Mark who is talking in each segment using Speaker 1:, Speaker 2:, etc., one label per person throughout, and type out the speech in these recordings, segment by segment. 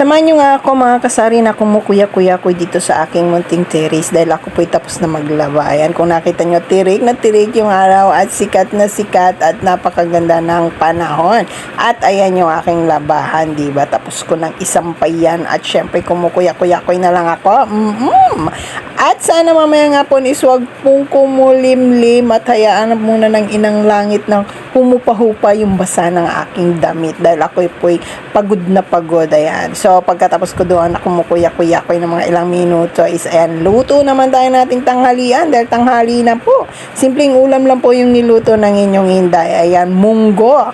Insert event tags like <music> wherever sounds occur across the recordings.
Speaker 1: Samahan nyo nga ako mga kasari na kumukuya-kuya ko dito sa aking munting terrace dahil ako po'y tapos na maglaba. Ayan, kung nakita nyo, tirik na tirik yung araw at sikat na sikat at napakaganda ng panahon. At ayan yung aking labahan, di ba? Tapos ko ng isang payan at syempre kumukuya-kuya ko na lang ako. Mm-mm. At sana mamaya nga po is wag pong kumulimlim at hayaan na muna ng inang langit ng humupa-hupa yung basa ng aking damit dahil ako po'y pagod na pagod. Ayan. So, pagkatapos ko doon, ako kumukuya-kuya ko ng mga ilang minuto is ayan, luto naman tayo nating tanghalian dahil tanghali na po. Simpleng ulam lang po yung niluto ng inyong inday. Ayan, munggo.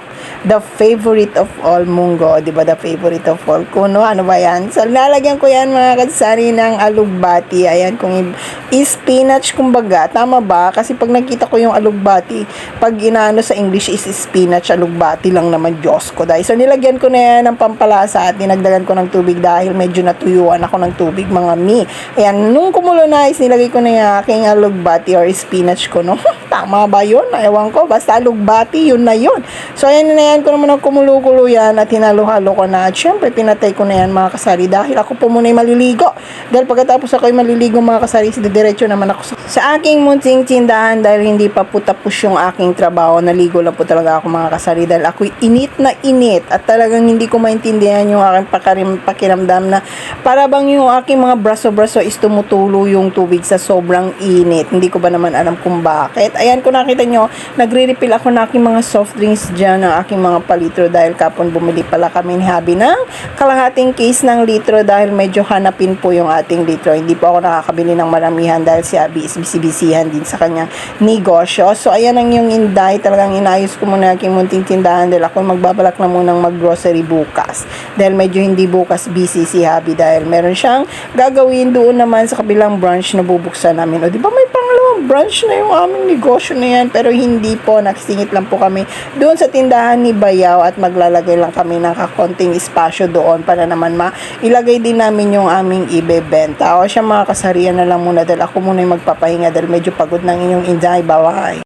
Speaker 1: The favorite of all munggo. Di ba? The favorite of all kuno. Ano ba yan? So, lalagyan ko yan mga katsari ng alugbati. Ayan, kung i- spinach kumbaga. Tama ba? Kasi pag nakita ko yung alugbati, pag inaano sa English is spinach, alugbati lang naman Diyos ko. Dahil. So, nilagyan ko na yan ng pampalasa at dinagdagan ko ng tubig dahil medyo natuyuan ako ng tubig mga mi. Ayan, nung kumulo na is nilagay ko na yung aking alugbati or spinach ko, no? <laughs> Tama ba yun? Ewan ko. Basta alugbati, yun na yun. So, ayan na yan ko naman ang kumulo-kulo yan at hinalo-halo ko na. At syempre, pinatay ko na yan mga kasari dahil ako po muna maliligo. Dahil pagkatapos ako maliligo mga kasari, diretso naman ako sa, sa aking munting tindahan dahil hindi pa po tapos yung aking trabaho. Naligo lang po talaga ako mga kasari dahil ako'y init na init at talagang hindi ko maintindihan yung aking pakarim, pakiramdam na para bang yung aking mga braso-braso is tumutulo yung tubig sa sobrang init. Hindi ko ba naman alam kung bakit. Ayan, kung nakita nyo, nagre-refill ako ng aking mga soft drinks dyan, ng aking mga palitro dahil kapon bumili pala kami ni Habi ng kalahating case ng litro dahil medyo hanapin po yung ating litro. Hindi po ako nakakabili ng maramihan dahil si Habi is bisibisihan din sa kanyang negosyo. So, ayan ang yung inday. Talagang inayos ko muna aking munting tindahan dahil ako magbabalak na munang mag-grocery bukas. Dahil medyo hindi bukas busy si Habi dahil meron siyang gagawin doon naman sa kabilang branch na bubuksan namin. O, di ba may pangalawang branch na yung aming negosyo na yan pero hindi po, nakisingit lang po kami doon sa tindahan ni Bayaw at maglalagay lang kami ng kakonting espasyo doon para naman ma ilagay din namin yung aming ibebenta. O siya mga kasarian na lang muna dahil ako muna yung magpapahinga dahil medyo pagod ng inyong inday. Bye-bye.